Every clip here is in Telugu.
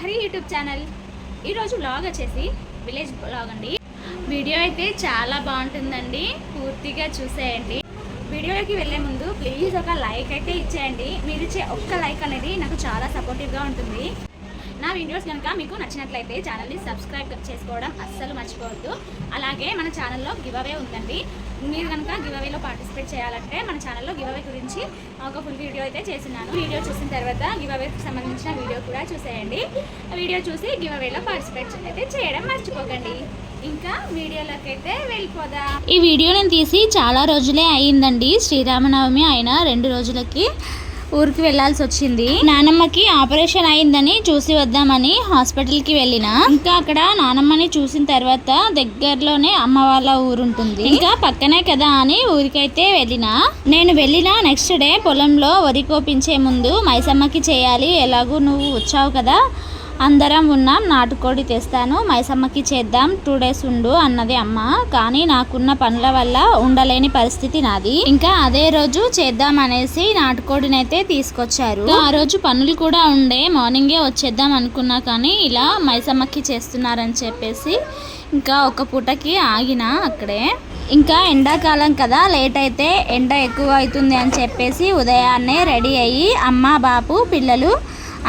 Lahari YouTube channel. ఈరోజు బ్లాగ్ వచ్చేసి విలేజ్ బ్లాగ్ అండి. వీడియో అయితే చాలా బాగుంటుందండి. పూర్తిగా చూసేయండి. వీడియోలోకి వెళ్ళే ముందు ప్లీజ్ ఒక లైక్ అయితే ఇచ్చేయండి. మీరు ఇచ్చే ఒక్క లైక్ అనేది నాకు చాలా సపోర్టివ్గా ఉంటుంది. నా వీడియోస్ కనుక మీకు నచ్చినట్లయితే ఛానల్ని సబ్స్క్రైబ్ చేసుకోవడం అస్సలు మర్చిపోవద్దు. అలాగే మన ఛానల్లో గివ్ అవే ఉందండి. మీరు కనుక గివ్ అవేలో పార్టిసిపేట్ చేయాలంటే మన ఛానల్లో గివ్ అవే గురించి ఒక ఫుల్ వీడియో అయితే చేస్తున్నాను. వీడియో చూసిన తర్వాత గివ్ అవేకి సంబంధించిన వీడియో కూడా చూసేయండి. వీడియో చూసి గివ్ అవేలో పార్టిసిపేట్ అయితే చేయడం మర్చిపోకండి. ఇంకా వీడియోలోకి అయితే వెళ్ళిపోదాం. ఈ వీడియో నేను తీసి చాలా రోజులే అయ్యిందండి. శ్రీరామనవమి అయిన రెండు రోజులకి. ఊరికి వెళ్ళాల్సి వచ్చింది. నానమ్మకి ఆపరేషన్ అయిందని చూసి వద్దామని హాస్పిటల్కి వెళ్ళిన. ఇంకా అక్కడ నానమ్మని చూసిన తర్వాత దగ్గరలోనే అమ్మ వాళ్ళ ఊరుంటుంది. ఇంకా పక్కనే కదా అని ఊరికైతే వెళ్ళిన. నేను వెళ్ళిన నెక్స్ట్ డే పొలంలో వరి కోపించే ముందు మైసమ్మకి చేయాలి ఎలాగూ నువ్వు వచ్చావు కదా అందరం ఉన్నాం నాటుకోడి తెస్తాను మైసమ్మకి చేద్దాం టూ డేస్ ఉండు అన్నది అమ్మ. కానీ నాకున్న పనుల వల్ల ఉండలేని పరిస్థితి నాది. ఇంకా అదే రోజు చేద్దాం అనేసి నాటుకోడిని అయితే తీసుకొచ్చారు. ఆ రోజు పనులు కూడా ఉండే మార్నింగే వచ్చేద్దాం అనుకున్నా కానీ ఇలా మైసమ్మకి చేస్తున్నారని చెప్పేసి ఇంకా ఒక పూటకి ఆగిన అక్కడే. ఇంకా ఎండాకాలం కదా లేట్ అయితే ఎండ ఎక్కువ అవుతుంది అని చెప్పేసి ఉదయాన్నే రెడీ అయ్యి అమ్మ బాపు పిల్లలు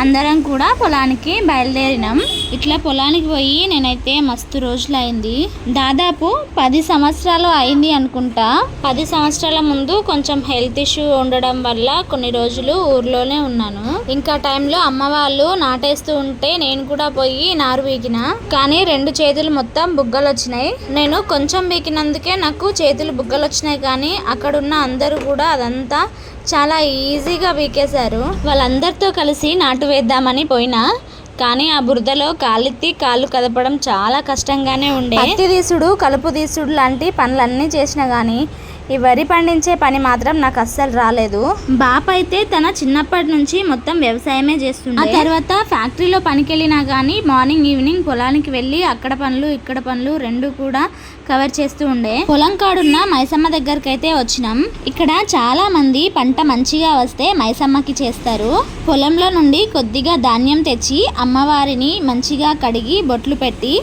అందరం కూడా పొలానికి బయలుదేరినాం. ఇట్లా పొలానికి పోయి నేనైతే మస్తు రోజులు అయింది దాదాపు పది సంవత్సరాలు అయింది అనుకుంటా. పది సంవత్సరాల ముందు కొంచెం హెల్త్ ఇష్యూ ఉండడం వల్ల కొన్ని రోజులు ఊర్లోనే ఉన్నాను. ఇంకా టైంలో అమ్మ వాళ్ళు నాటేస్తూ ఉంటే నేను కూడా పోయి నారు వీకిన కానీ రెండు చేతులు మొత్తం బుగ్గలు వచ్చినాయి నేను కొంచెం వీకినందుకే నాకు చేతులు బుగ్గలు వచ్చినాయి కానీ అక్కడున్న అందరూ కూడా అదంతా చాలా ఈజీగా పీకేశారు. వాళ్ళందరితో కలిసి నాటు వేద్దామని పోయినా కానీ ఆ బురదలో కాలెత్తి కాళ్ళు కదపడం చాలా కష్టంగానే ఉండే. పత్తి తీసుడు కలుపు దీసుడు లాంటి పనులన్నీ చేసినా కానీ ఈ వరి పండించే పని మాత్రం నాకు అస్సలు రాలేదు. బాప అయితే తన చిన్నప్పటి నుంచి మొత్తం వ్యవసాయమే చేస్తుండే. ఆ తర్వాత ఫ్యాక్టరీలో పనికెళ్ళినా కానీ మార్నింగ్ ఈవినింగ్ పొలానికి వెళ్ళి అక్కడ పనులు ఇక్కడ పనులు రెండు కూడా కవర్ చేస్తూ ఉండే. పొలం కాడున్న మైసమ్మ దగ్గరికి అయితే వచ్చినాం. ఇక్కడ చాలా మంది పంట మంచిగా వస్తే మైసమ్మకి చేస్తారు. పొలంలో నుండి కొద్దిగా ధాన్యం తెచ్చి అమ్మవారిని మంచిగా కడిగి బొట్లు పెట్టి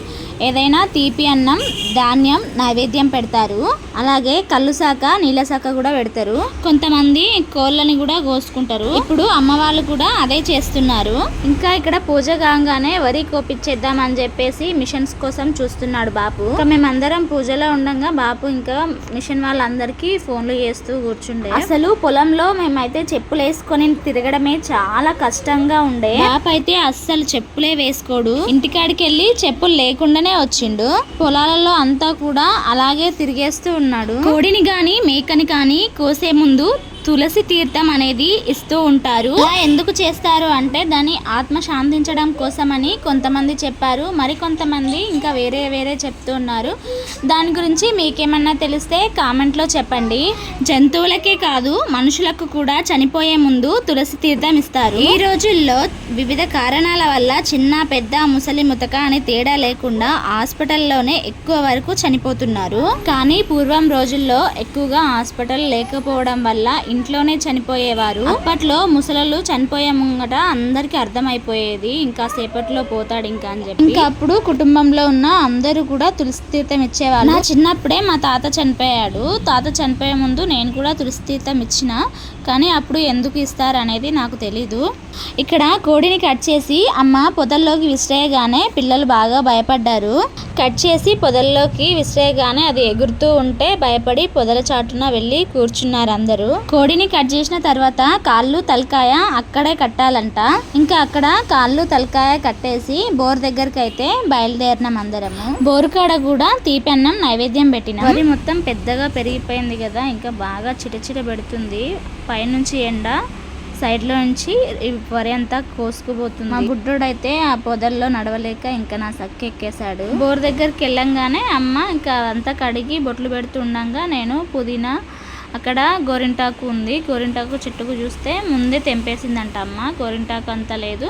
ఏదైనా తీపి అన్నం ధాన్యం నైవేద్యం పెడతారు. అలాగే కళ్ళు శాఖ నీళ్ళ శాఖ కూడా పెడతారు. కొంతమంది కోళ్ళని కూడా కోసుకుంటారు. ఇప్పుడు అమ్మవాళ్ళు కూడా అదే చేస్తున్నారు. ఇంకా ఇక్కడ పూజ కాగానే వరి కోపించేద్దాం అని చెప్పేసి మిషన్స్ కోసం చూస్తున్నాడు బాపు. మేమందరం పూజలో ఉండగా బాపు ఇంకా మిషన్ వాళ్ళందరికీ ఫోన్లు చేస్తూ కూర్చుండే. అసలు పొలంలో మేమైతే చెప్పులు వేసుకొని తిరగడమే చాలా కష్టంగా ఉండే. బాపు అయితే అస్సలు చెప్పులే వేసుకోడు. ఇంటికాడికి వెళ్ళి చెప్పులు లేకుండానే వచ్చిండు. పొలాలలో అంతా కూడా అలాగే తిరిగేస్తూ ఉన్నాడు. కోడిని గాని మేకని కానీ కోసే ముందు తులసి తీర్థం అనేది ఇస్తూ ఉంటారు. అలా ఎందుకు చేస్తారు అంటే దాన్ని ఆత్మ శాంతించడం కోసమని కొంతమంది చెప్పారు. మరి కొంతమంది ఇంకా వేరే వేరే చెప్తూ ఉన్నారు. దాని గురించి మీకేమన్నా తెలిస్తే కామెంట్లో చెప్పండి. జంతువులకే కాదు మనుషులకు కూడా చనిపోయే ముందు తులసి తీర్థం ఇస్తారు. ఈ రోజుల్లో వివిధ కారణాల వల్ల చిన్న పెద్ద ముసలి ముతక అనే తేడా లేకుండా హాస్పిటల్లోనే ఎక్కువ వరకు చనిపోతున్నారు. కానీ పూర్వం రోజుల్లో ఎక్కువగా హాస్పిటల్ లేకపోవడం వల్ల ఇంట్లోనే చనిపోయేవారు. అప్పట్లో ముసలలు చనిపోయే ముంగట అందరికి అర్థమైపోయేది ఇంకా సేపట్లో పోతాడు ఇంకా అని చెప్పి. ఇంకా అప్పుడు కుటుంబంలో ఉన్న అందరూ కూడా తులసి తీర్థం ఇచ్చేవాళ్ళు. నా చిన్నప్పుడే మా తాత చనిపోయాడు. తాత చనిపోయే ముందు నేను కూడా తులసి తీర్థం ఇచ్చిన. కానీ అప్పుడు ఎందుకు ఇస్తారు అనేది నాకు తెలీదు. ఇక్కడ కోడిని కట్ చేసి అమ్మ పొదల్లోకి విసిరేయగానే పిల్లలు బాగా భయపడ్డారు. కట్ చేసి పొదల్లోకి విసిరేయగానే అది ఎగురుతూ ఉంటే భయపడి పొదల చాటున వెళ్ళి కూర్చున్నారు అందరూ. కోడిని కట్ చేసిన తర్వాత కాళ్ళు తలకాయ అక్కడే కట్టాలంట. ఇంకా అక్కడ కాళ్ళు తలకాయ కట్టేసి బోర్ దగ్గరికి అయితే బయలుదేరినాం అందరము. బోరు కాడ కూడా తీపెన్నం నైవేద్యం పెట్టిన. వరి మొత్తం పెద్దగా పెరిగిపోయింది కదా ఇంకా బాగా చిటచిట పెడుతుంది. పైనుంచి ఎండ సైడ్లో నుంచి వరి అంతా కోసుకుపోతుంది. మా బుడ్డోడు అయితే ఆ పొదల్లో నడవలేక ఇంకా నా సక్క ఎక్కేశాడు. బోర్ దగ్గరికి వెళ్ళంగానే అమ్మ ఇంకా అంతా కడిగి బొట్లు పెడుతుండగా నేను పుదీనా అక్కడ గోరింటాకు ఉంది. గోరింటాకు చెట్టుకు చూస్తే ముందే తెంపేసిందంట అమ్మ. గోరింటాకు అంత లేదు.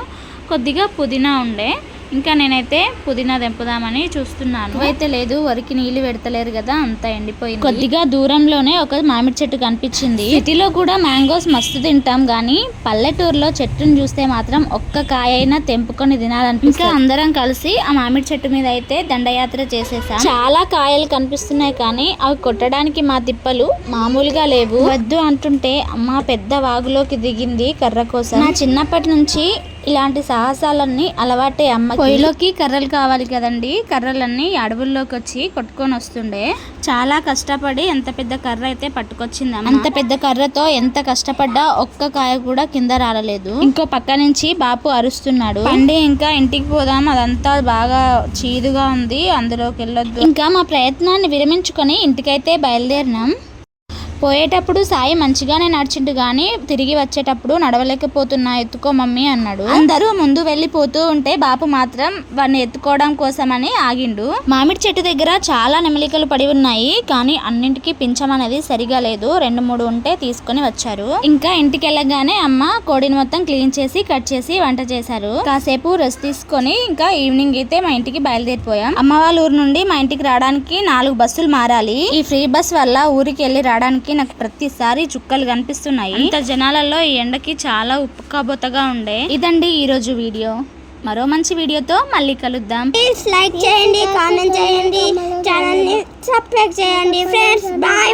కొద్దిగా పుదీనా ఉండే. ఇంకా నేనైతే పుదీనా తెంపుదామని చూస్తున్నాను. అయితే లేదు వరికి నీళ్ళు పెడతలేరు కదా అంతా ఎండిపోయింది. కొద్దిగా దూరంలోనే ఒక మామిడి చెట్టు కనిపించింది. సిటీలో కూడా మ్యాంగోస్ మస్తు తింటాం గానీ పల్లెటూరులో చెట్టును చూస్తే మాత్రం ఒక్క కాయ అయినా తెంపుకొని తినాలనిపిస్తుంది. ఇంకా అందరం కలిసి ఆ మామిడి చెట్టు మీద అయితే దండయాత్ర చేసేసాం. చాలా కాయలు కనిపిస్తున్నాయి కానీ అవి కొట్టడానికి మా తిప్పలు మామూలుగా లేవు. వద్దు అంటుంటే అమ్మ పెద్ద వాగులోకి దిగింది కర్ర కోసం. నా చిన్నప్పటి నుంచి ఇలాంటి సాహసాలన్నీ అలవాటే అమ్మ పొయ్యిలోకి కర్రలు కావాలి కదండి. కర్రలన్నీ అడవుల్లోకి వచ్చి కొట్టుకొని వస్తుండే. చాలా కష్టపడి ఎంత పెద్ద కర్ర అయితే పట్టుకొచ్చింది. అంత పెద్ద కర్రతో ఎంత కష్టపడ్డా ఒక్క కాయ కూడా కింద రాలలేదు. ఇంకో పక్క నుంచి బాపు అరుస్తున్నాడు. పండి ఇంకా ఇంటికి పోదాం అదంతా బాగా చీదుగా ఉంది అందులోకి వెళ్ళొద్దు ఇంకా మా ప్రయత్నాన్ని విరమించుకొని ఇంటికైతే బయలుదేరినాం. పోయేటప్పుడు సాయి మంచిగానే నడిచిండు గాని తిరిగి వచ్చేటప్పుడు నడవలేకపోతున్నా ఎత్తుకో మమ్మీ అన్నాడు. అందరూ ముందు వెళ్ళిపోతూ ఉంటే బాపు మాత్రం వాడిని ఎత్తుకోవడం కోసమని ఆగిండు. మామిడి చెట్టు దగ్గర చాలా నెమలికలు పడి ఉన్నాయి కానీ అన్నింటికి పింఛం అనేది సరిగా లేదు. రెండు మూడు ఉంటే తీసుకొని వచ్చారు. ఇంకా ఇంటికి వెళ్ళగానే అమ్మ కోడిని మొత్తం క్లీన్ చేసి కట్ చేసి వంట చేశారు. కాసేపు రెస్ట్ తీసుకొని ఇంకా ఈవినింగ్ అయితే మా ఇంటికి బయలుదేరిపోయాం. అమ్మ వాళ్ళ ఊరు నుండి మా ఇంటికి రావడానికి నాలుగు బస్సులు మారాలి. ఈ ఫ్రీ బస్ వల్ల ఊరికి వెళ్ళి రావడానికి నాకు ప్రతిసారి చుక్కలు కనిపిస్తున్నాయి. ఇంత జనాలలో ఈ ఎండకి చాలా ఉప్పుకబోతగా ఉండే. ఇదండి ఈ రోజు వీడియో. మరో మంచి వీడియోతో మళ్ళీ కలుద్దాం. ప్లీజ్ లైక్ చేయండి కామెంట్ చేయండి. ఛానల్ని సబ్స్క్రైబ్ చేయండి ఫ్రెండ్స్ బాయ్